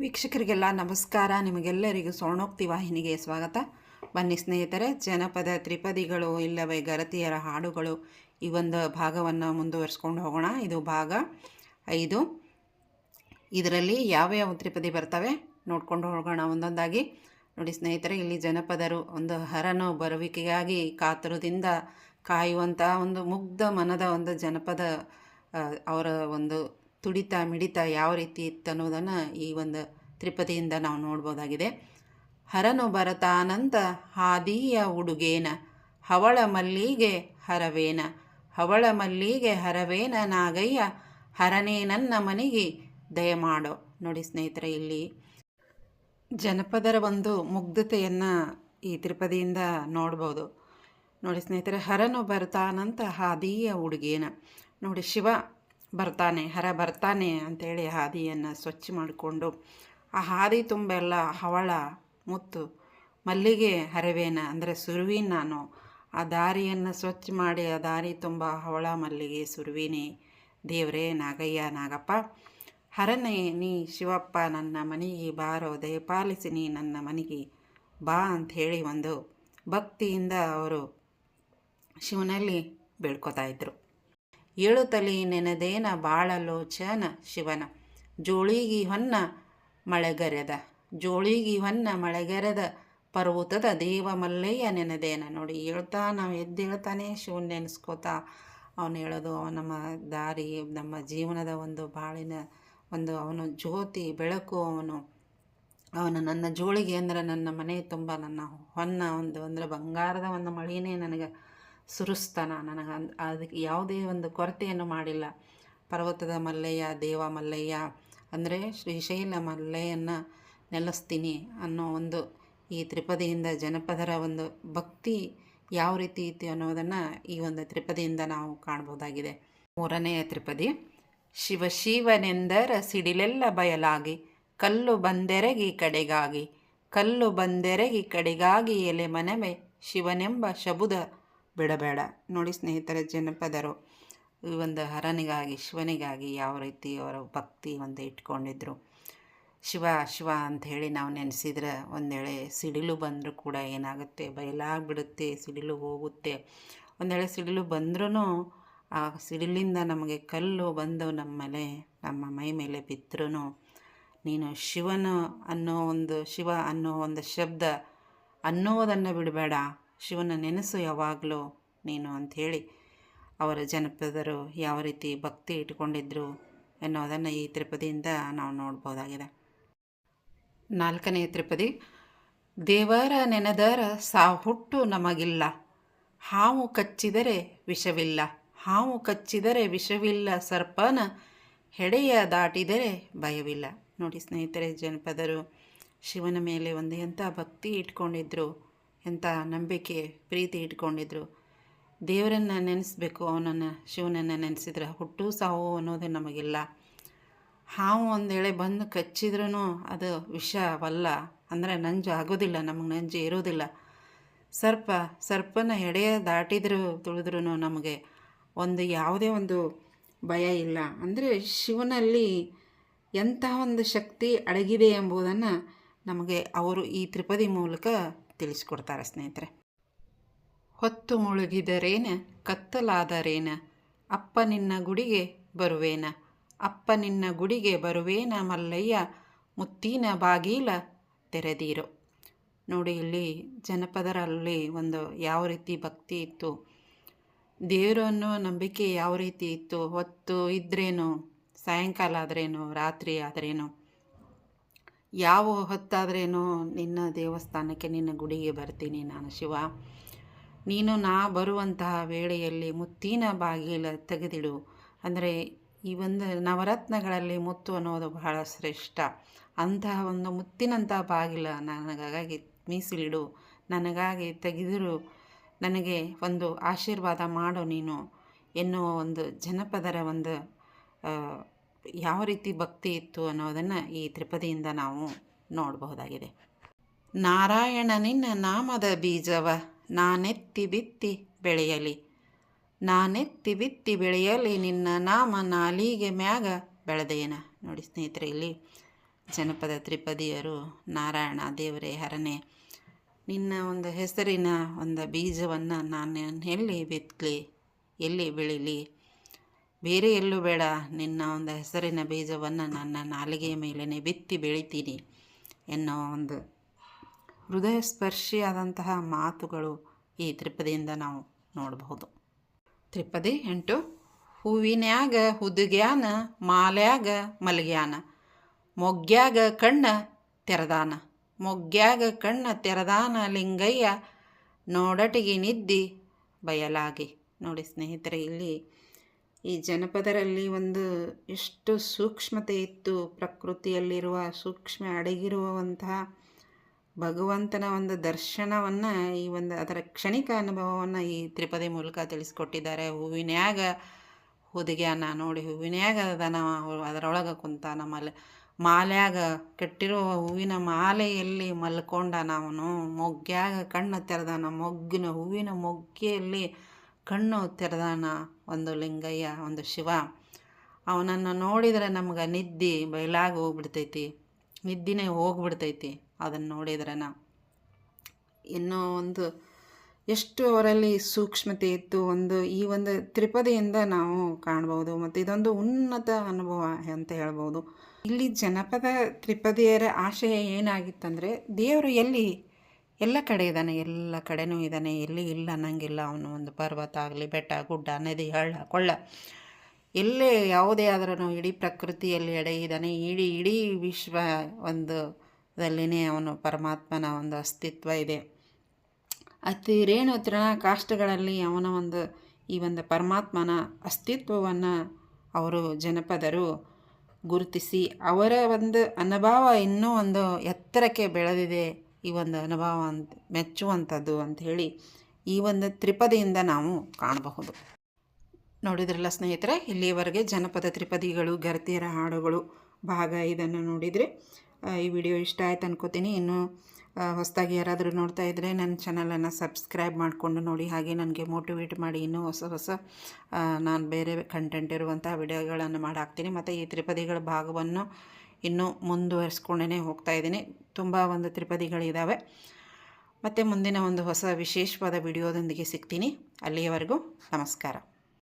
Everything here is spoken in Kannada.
ವೀಕ್ಷಕರಿಗೆಲ್ಲ ನಮಸ್ಕಾರ. ನಿಮಗೆಲ್ಲರಿಗೂ ಸ್ವರ್ಣೋಕ್ತಿ ವಾಹಿನಿಗೆ ಸ್ವಾಗತ. ಬನ್ನಿ ಸ್ನೇಹಿತರೆ, ಜನಪದ ತ್ರಿಪದಿಗಳು ಇಲ್ಲವೇ ಗರತಿಯರ ಹಾಡುಗಳು ಈ ಒಂದು ಭಾಗವನ್ನು ಮುಂದುವರಿಸ್ಕೊಂಡು ಹೋಗೋಣ. ಇದು ಭಾಗ ಐದು. ಇದರಲ್ಲಿ ಯಾವ್ಯಾವ ತ್ರಿಪದಿ ಬರ್ತವೆ ನೋಡ್ಕೊಂಡು ಹೋಗೋಣ. ಒಂದೊಂದಾಗಿ ನೋಡಿ ಸ್ನೇಹಿತರೆ, ಇಲ್ಲಿ ಜನಪದರು ಒಂದು ಹರನು ಬರುವಿಕೆಗಾಗಿ ಕಾತುರದಿಂದ ಕಾಯುವಂತಹ ಒಂದು ಮುಗ್ಧ ಮನದ ಒಂದು ಜನಪದ ಅವರ ಒಂದು ತುಡಿತ ಮಿಡಿತ ಯಾವ ರೀತಿ ಇತ್ತು ಅನ್ನೋದನ್ನು ಈ ಒಂದು ತ್ರಿಪದಿಯಿಂದ ನಾವು ನೋಡ್ಬೋದಾಗಿದೆ. ಹರನು ಬರತಾನಂತ ಹಾದಿಯ ಉಡುಗೇನ, ಹವಳ ಮಲ್ಲಿಗೆ ಹರವೇನ, ಹವಳ ಮಲ್ಲಿಗೆ ಹರವೇನ ನಾಗಯ್ಯ, ಹರನೇ ನನ್ನ ಮನೆಗೆ ದಯಮಾಡೋ ನೋಡಿ ಸ್ನೇಹಿತರೆ, ಇಲ್ಲಿ ಜನಪದರ ಒಂದು ಮುಗ್ಧತೆಯನ್ನು ಈ ತ್ರಿಪದಿಯಿಂದ ನೋಡ್ಬೋದು. ನೋಡಿ ಸ್ನೇಹಿತರೆ, ಹರನು ಬರ್ತಾನಂತ ಹಾದಿಯ ಉಡುಗೇನ. ನೋಡಿ ಶಿವ ಬರ್ತಾನೆ, ಹರ ಬರ್ತಾನೆ ಅಂತೇಳಿ ಹಾದಿಯನ್ನು ಸ್ವಚ್ಛ ಮಾಡಿಕೊಂಡು ಆ ಹಾದಿ ತುಂಬೆಲ್ಲ ಹವಳ, ಮುತ್ತು, ಮಲ್ಲಿಗೆ ಹರವೇನ ಅಂದರೆ ಸುರುವಿ ನಾನು. ಆ ದಾರಿಯನ್ನು ಸ್ವಚ್ಛ ಮಾಡಿ ಆ ದಾರಿ ತುಂಬ ಹವಳ, ಮಲ್ಲಿಗೆ, ಸುರುವಿನಿ. ದೇವರೇ ನಾಗಯ್ಯ, ನಾಗಪ್ಪ, ಹರನೇ ನೀ ಶಿವಪ್ಪ, ನನ್ನ ಮನೆಗೆ ಬಾರೋ ದಯಪಾಲಿಸಿ ನೀ ನನ್ನ ಮನೆಗೆ ಬಾ ಅಂತ ಹೇಳಿ ಒಂದು ಭಕ್ತಿಯಿಂದ ಅವರು ಶಿವನಲ್ಲಿ ಬೇಡ್ಕೋತಾ ಇದ್ರು. ಏಳು ತಲೆ ನೆನೆದೇನ ಬಾಳಲೋಚನ ಶಿವನ. ಜೋಳಿಗಿ ಹೊನ್ನ ಮಳೆಗರೆದ. ಜೋಳಿಗಿ ಹೊನ್ನ ಮಳೆಗರೆದ ಪರ್ವತದ ದೇವ ಮಲ್ಲಯ್ಯ ನೆನೆದೇನ. ನೋಡಿ, ಹೇಳ್ತಾ, ನಾವು ಎದ್ದೇಳ್ತಾನೆ ಶಿವನ್ ನೆನೆಸ್ಕೋತಾ ಅವನು ಹೇಳೋದು ನಮ್ಮ ದಾರಿ, ನಮ್ಮ ಜೀವನದ ಒಂದು ಬಾಳಿನ ಒಂದು ಅವನು ಜ್ಯೋತಿ, ಬೆಳಕು ಅವನು. ಅವನು ನನ್ನ ಜೋಳಿಗೆ ಅಂದರೆ ನನ್ನ ಮನೆ ತುಂಬ ನನ್ನ ಹೊನ್ನ ಒಂದು, ಅಂದರೆ ಬಂಗಾರದ ಒಂದು ಮಳೆಯೇ ನನಗೆ ಸುರಿಸ್ತಾನ ನನಗೆ ಅಂದ್ ಅದಕ್ಕೆ ಯಾವುದೇ ಒಂದು ಕೊರತೆಯನ್ನು ಮಾಡಿಲ್ಲ. ಪರ್ವತದ ಮಲ್ಲಯ್ಯ ದೇವ ಮಲ್ಲಯ್ಯ ಅಂದರೆ ಶ್ರೀಶೈಲ ಮಲ್ಲಯ್ಯನ ನೆಲೆಸ್ತೀನಿ ಅನ್ನೋ ಒಂದು ಈ ತ್ರಿಪದಿಯಿಂದ ಜನಪದರ ಒಂದು ಭಕ್ತಿ ಯಾವ ರೀತಿ ಇತ್ತು ಅನ್ನೋದನ್ನು ಈ ಒಂದು ತ್ರಿಪದಿಯಿಂದ ನಾವು ಕಾಣ್ಬೋದಾಗಿದೆ. ಮೂರನೆಯ ತ್ರಿಪದಿ, ಶಿವ ಶಿವನೆಂದರ ಸಿಡಿಲೆಲ್ಲ ಬಯಲಾಗಿ, ಕಲ್ಲು ಬಂದೆರಗಿ ಕಡೆಗಾಗಿ, ಕಲ್ಲು ಬಂದೆರಗಿ ಕಡೆಗಾಗಿ ಎಲೆ ಮನವೇ ಶಿವನೆಂಬ ಶಬುದ ಬಿಡಬೇಡ. ನೋಡಿ ಸ್ನೇಹಿತರ, ಜನಪದರು ಈ ಒಂದು ಹರನಿಗಾಗಿ, ಶಿವನಿಗಾಗಿ ಯಾವ ರೀತಿ ಅವರ ಭಕ್ತಿ ಒಂದು ಇಟ್ಕೊಂಡಿದ್ರು. ಶಿವ ಶಿವ ಅಂತ ಹೇಳಿ ನಾವು ನೆನೆಸಿದ್ರೆ ಒಂದೇಳೆ ಸಿಡಿಲು ಬಂದರೂ ಕೂಡ ಏನಾಗುತ್ತೆ? ಬಯಲಾಗ್ಬಿಡುತ್ತೆ, ಸಿಡಿಲು ಹೋಗುತ್ತೆ. ಒಂದೇಳೆ ಸಿಡಿಲು ಬಂದ್ರೂ ಆ ಸಿಡಿಲಿಂದ ನಮಗೆ ಕಲ್ಲು ಬಂದು ನಮ್ಮ ಮೇಲೆ, ನಮ್ಮ ಮೈ ಮೇಲೆ ಬಿದ್ದರೂ ನೀನು ಶಿವನು ಅನ್ನೋ ಒಂದು, ಶಿವ ಅನ್ನೋ ಒಂದು ಶಬ್ದ ಅನ್ನೋದನ್ನು ಬಿಡಬೇಡ. ಶಿವನ ನೆನೆಸು ಯಾವಾಗಲೂ ನೀನು ಅಂಥೇಳಿ. ಅವರ ಜನಪದರು ಯಾವ ರೀತಿ ಭಕ್ತಿ ಇಟ್ಕೊಂಡಿದ್ರು ಎನ್ನುವುದನ್ನು ಈ ತ್ರಿಪದಿಯಿಂದ ನಾವು ನೋಡ್ಬೋದಾಗಿದೆ. ನಾಲ್ಕನೆಯ ತ್ರಿಪದಿ, ದೇವರ ನೆನೆದರ ಸಾಹುಟ್ಟು ನಮಗಿಲ್ಲ. ಹಾವು ಕಚ್ಚಿದರೆ ವಿಷವಿಲ್ಲ. ಹಾವು ಕಚ್ಚಿದರೆ ವಿಷವಿಲ್ಲ. ಸರ್ಪನ ಹೆಡೆಯ ದಾಟಿದರೆ ಭಯವಿಲ್ಲ. ನೋಡಿ ಸ್ನೇಹಿತರೆ, ಜನಪದರು ಶಿವನ ಮೇಲೆ ಒಂದೇ ಅಂತ ಭಕ್ತಿ ಇಟ್ಕೊಂಡಿದ್ರು. ಎಂಥ ನಂಬಿಕೆ ಪ್ರೀತಿ ಇಟ್ಕೊಂಡಿದ್ರು. ದೇವರನ್ನು ನೆನೆಸ್ಬೇಕು, ಅವನನ್ನು ಶಿವನನ್ನು ನೆನೆಸಿದ್ರೆ ಹುಟ್ಟು ಸಾವು ಅನ್ನೋದು ನಮಗಿಲ್ಲ. ಹಾವು ಒಂದೇಳೆ ಬಂದು ಕಚ್ಚಿದ್ರೂ ಅದು ವಿಷವಲ್ಲ. ಅಂದರೆ ನಂಜು ಆಗೋದಿಲ್ಲ, ನಮಗೆ ನಂಜು ಇರೋದಿಲ್ಲ. ಸರ್ಪ, ಸರ್ಪನ ಎಡೆಯ ದಾಟಿದ್ರು ತುಳಿದ್ರೂ ನಮಗೆ ಒಂದು ಯಾವುದೇ ಒಂದು ಭಯ ಇಲ್ಲ. ಅಂದರೆ ಶಿವನಲ್ಲಿ ಎಂಥ ಒಂದು ಶಕ್ತಿ ಅಡಗಿದೆ ಎಂಬುದನ್ನು ನಮಗೆ ಅವರು ಈ ತ್ರಿಪದಿ ಮೂಲಕ ತಿಳಿಸ್ಕೊಡ್ತಾರೆ ಸ್ನೇಹಿತರೆ. ಹೊತ್ತು ಮುಳುಗಿದರೇನ, ಕತ್ತಲಾದರೇನ, ಅಪ್ಪ ನಿನ್ನ ಗುಡಿಗೆ ಬರುವೇನ, ಅಪ್ಪ ನಿನ್ನ ಗುಡಿಗೆ ಬರುವೇನ ಮಲ್ಲಯ್ಯ, ಮುತ್ತಿನ ಬಾಗಿಲ ತೆರೆದೀರು. ನೋಡಿ, ಇಲ್ಲಿ ಜನಪದರಲ್ಲಿ ಒಂದು ಯಾವ ರೀತಿ ಭಕ್ತಿ ಇತ್ತು, ದೇವರು ಅನ್ನೋ ನಂಬಿಕೆ ಯಾವ ರೀತಿ ಇತ್ತು, ಹೊತ್ತು ಇದ್ರೇನು, ಸಾಯಂಕಾಲ ಆದ್ರೇನು, ರಾತ್ರಿ ಆದ್ರೇನು ಯಾವ ಹೊತ್ತಾದ್ರೇನು ನಿನ್ನ ದೇವಸ್ಥಾನಕ್ಕೆ ನಿನ್ನ ಗುಡಿಗೆ ಬರ್ತೀನಿ ನಾನು ಶಿವ. ನೀನು ನಾ ಬರುವಂತಹ ವೇಳೆಯಲ್ಲಿ ಮುತ್ತಿನ ಬಾಗಿಲ ತೆಗೆದಿಡು. ಅಂದರೆ ಈ ಒಂದು ನವರತ್ನಗಳಲ್ಲಿ ಮುತ್ತು ಅನ್ನೋದು ಬಹಳ ಶ್ರೇಷ್ಠ. ಅಂತಹ ಒಂದು ಮುತ್ತಿನಂತಹ ಬಾಗಿಲ ನನಗಾಗಿ ಮೀಸಲಿಡು. ನನಗಾಗಿ ತೆಗೆದಿರು. ನನಗೆ ಒಂದು ಆಶೀರ್ವಾದ ಮಾಡು ನೀನು ಎನ್ನುವ ಒಂದು ಜನಪದರ ಒಂದು ಯಾವ ರೀತಿ ಭಕ್ತಿ ಇತ್ತು ಅನ್ನೋದನ್ನು ಈ ತ್ರಿಪದಿಯಿಂದ ನಾವು ನೋಡಬಹುದಾಗಿದೆ. ನಾರಾಯಣ ನಿನ್ನ ನಾಮದ ಬೀಜವ ನಾನೆತ್ತಿ ಬಿತ್ತಿ ಬೆಳೆಯಲಿ. ನಾನೆತ್ತಿ ಬಿತ್ತಿ ಬೆಳೆಯಲಿ ನಿನ್ನ ನಾಮ ನಾಲಿಗೆ ಮ್ಯಾಗ ಬೆಳೆದೇನ. ನೋಡಿ ಸ್ನೇಹಿತರೆ, ಇಲ್ಲಿ ಜನಪದ ತ್ರಿಪದಿಯರು ನಾರಾಯಣ ದೇವರೇ ಹರನೆ. ನಿನ್ನ ಒಂದು ಹೆಸರಿನ ಒಂದು ಬೀಜವನ್ನು ನಾನು ಎಲ್ಲಿ ಬಿತ್ತಲಿ ಎಲ್ಲಿ ಬೆಳೀಲಿ? ಬೇರೆ ಎಲ್ಲೂ ಬೇಡ. ನಿನ್ನ ಒಂದು ಹೆಸರಿನ ಬೀಜವನ್ನು ನನ್ನ ನಾಲಿಗೆಯ ಮೇಲೆನೆ ಬಿತ್ತಿ ಬೆಳಿತೀನಿ ಎನ್ನೋ ಒಂದು ಹೃದಯ ಸ್ಪರ್ಶಿಯಾದಂತಹ ಮಾತುಗಳು ಈ ತ್ರಿಪದಿಯಿಂದ ನಾವು ನೋಡಬಹುದು. ತ್ರಿಪದಿ ಎಂಟು, ಹೂವಿನ್ಯಾಗ ಹುದುಗ್ಯಾನ, ಮಾಲ್ಯಾಗ ಮಲಗ್ಯಾನ, ಮೊಗ್ಗ್ಯಾಗ ಕಣ್ಣ ತೆರದಾನ, ಮೊಗ್ಗ್ಯಾಗ ಕಣ್ಣ ತೆರದಾನ ಲಿಂಗಯ್ಯ, ನೋಡಟಿಗೆ ನಿದ್ದಿ ಬಯಲಾಗಿ. ನೋಡಿ ಸ್ನೇಹಿತರೆ, ಇಲ್ಲಿ ಈ ಜನಪದರಲ್ಲಿ ಒಂದು ಎಷ್ಟು ಸೂಕ್ಷ್ಮತೆ ಇತ್ತು, ಪ್ರಕೃತಿಯಲ್ಲಿರುವ ಸೂಕ್ಷ್ಮ ಅಡಗಿರುವಂತಹ ಭಗವಂತನ ಒಂದು ದರ್ಶನವನ್ನು ಈ ಒಂದು ಅದರ ಕ್ಷಣಿಕ ಅನುಭವವನ್ನು ಈ ತ್ರಿಪದಿ ಮೂಲಕ ತಿಳಿಸ್ಕೊಟ್ಟಿದ್ದಾರೆ. ಹೂವಿನ್ಯಾಗ ಹುದುಗ್ಯಾನ ನೋಡಿ, ಹೂವಿನ್ಯಾಗ ಅದನ ಅದರೊಳಗೆ ಕುಂತಾನ ಮಲೆ ಮಾಲ್ಯಾಗ ಕೆಟ್ಟಿರುವ ಹೂವಿನ ಮಾಲೆಯಲ್ಲಿ ಮಲ್ಕೊಂಡನವನು ಮೊಗ್ಗ್ಯಾಗ ಕಣ್ಣು ತೆರೆದಾನ, ಮೊಗ್ಗಿನ ಹೂವಿನ ಮೊಗ್ಗೆಯಲ್ಲಿ ಕಣ್ಣು ತೆರೆದಾನ. ಒಂದು ಲಿಂಗಯ್ಯ, ಒಂದು ಶಿವ. ಅವನನ್ನು ನೋಡಿದರೆ ನಮ್ಗೆ ನಿದ್ದೆ ಬಯಲಾಗಿ ಹೋಗ್ಬಿಡ್ತೈತಿ. ನಿದ್ದಿನೇ ಹೋಗ್ಬಿಡ್ತೈತಿ ಅದನ್ನು ನೋಡಿದ್ರೆ ನಾವು ಇನ್ನೂ ಒಂದು ಎಷ್ಟು ಅವರಲ್ಲಿ ಸೂಕ್ಷ್ಮತೆ ಇತ್ತು ಒಂದು ಈ ಒಂದು ತ್ರಿಪದಿಯಿಂದ ನಾವು ಕಾಣ್ಬೋದು ಮತ್ತು ಇದೊಂದು ಉನ್ನತ ಅನುಭವ ಅಂತ ಹೇಳ್ಬೋದು. ಇಲ್ಲಿ ಜನಪದ ತ್ರಿಪದಿಯರ ಆಶಯ ಏನಾಗಿತ್ತಂದರೆ ದೇವರು ಎಲ್ಲಿ ಎಲ್ಲ ಕಡೆ ಇದ್ದಾನೆ, ಎಲ್ಲ ಕಡೆನೂ ಇದ್ದಾನೆ. ಎಲ್ಲಿ ಇಲ್ಲ ಅನ್ನಂಗಿಲ್ಲ ಅವನು. ಒಂದು ಪರ್ವತ ಆಗಲಿ, ಬೆಟ್ಟ, ಗುಡ್ಡ, ನದಿ, ಹಳ್ಳ, ಕೊಳ್ಳ. ಎಲ್ಲೇ ಯಾವುದೇ ಆದ್ರೂ ಇಡೀ ಪ್ರಕೃತಿಯಲ್ಲಿ ಎಡೆ ಇದ್ದಾನೆ. ಇಡೀ ಇಡೀ ವಿಶ್ವ ಒಂದು ದಲ್ಲಿನೇ ಅವನು ಪರಮಾತ್ಮನ ಒಂದು ಅಸ್ತಿತ್ವ ಇದೆ. ಅತಿ ರೇಣು ತೃಣ ಕಾಷ್ಟಗಳಲ್ಲಿ ಅವನ ಒಂದು, ಈ ಒಂದು ಪರಮಾತ್ಮನ ಅಸ್ತಿತ್ವವನ್ನು ಅವರು ಜನಪದರು ಗುರುತಿಸಿ ಅವರ ಒಂದು ಅನುಭವ ಇನ್ನೂ ಒಂದು ಎತ್ತರಕ್ಕೆ ಬೆಳೆದಿದೆ. ಈ ಒಂದು ಅನುಭವ ಅಂತ, ಮೆಚ್ಚುವಂಥದ್ದು ಅಂಥೇಳಿ ಈ ಒಂದು ತ್ರಿಪದಿಯಿಂದ ನಾವು ಕಾಣಬಹುದು. ನೋಡಿದ್ರಲ್ಲ ಸ್ನೇಹಿತರೆ ಇಲ್ಲಿಯವರೆಗೆ ಜನಪದ ತ್ರಿಪದಿಗಳು ಗರ್ತಿಯರ ಹಾಡುಗಳು ಭಾಗ ಇದನ್ನು ನೋಡಿದರೆ ಈ ವಿಡಿಯೋ ಇಷ್ಟ ಆಯ್ತು ಅನ್ಕೋತೀನಿ. ಇನ್ನೂ ಹೊಸದಾಗಿ ಯಾರಾದರೂ ನೋಡ್ತಾ ಇದ್ದರೆ ನನ್ನ ಚಾನಲನ್ನು ಸಬ್ಸ್ಕ್ರೈಬ್ ಮಾಡಿಕೊಂಡು ನೋಡಿ. ಹಾಗೆ ನನಗೆ ಮೋಟಿವೇಟ್ ಮಾಡಿ ಇನ್ನೂ ಹೊಸ ಹೊಸ ನಾನು ಬೇರೆ ಕಂಟೆಂಟ್ ಇರುವಂಥ ವಿಡಿಯೋಗಳನ್ನು ಮಾಡಾಕ್ತೀನಿ ಮತ್ತು ಈ ತ್ರಿಪದಿಗಳ ಭಾಗವನ್ನು ಇನ್ನೂ ಮುಂದುವರಿಸ್ಕೊಂಡೇ ಹೋಗ್ತಾ ಇದ್ದೀನಿ. ತುಂಬ ಒಂದು ತ್ರಿಪದಿಗಳಿದ್ದಾವೆ ಮತ್ತು ಮುಂದಿನ ಒಂದು ಹೊಸ ವಿಶೇಷವಾದ ವಿಡಿಯೋದೊಂದಿಗೆ ಸಿಗ್ತೀನಿ. ಅಲ್ಲಿಯವರೆಗೂ ನಮಸ್ಕಾರ.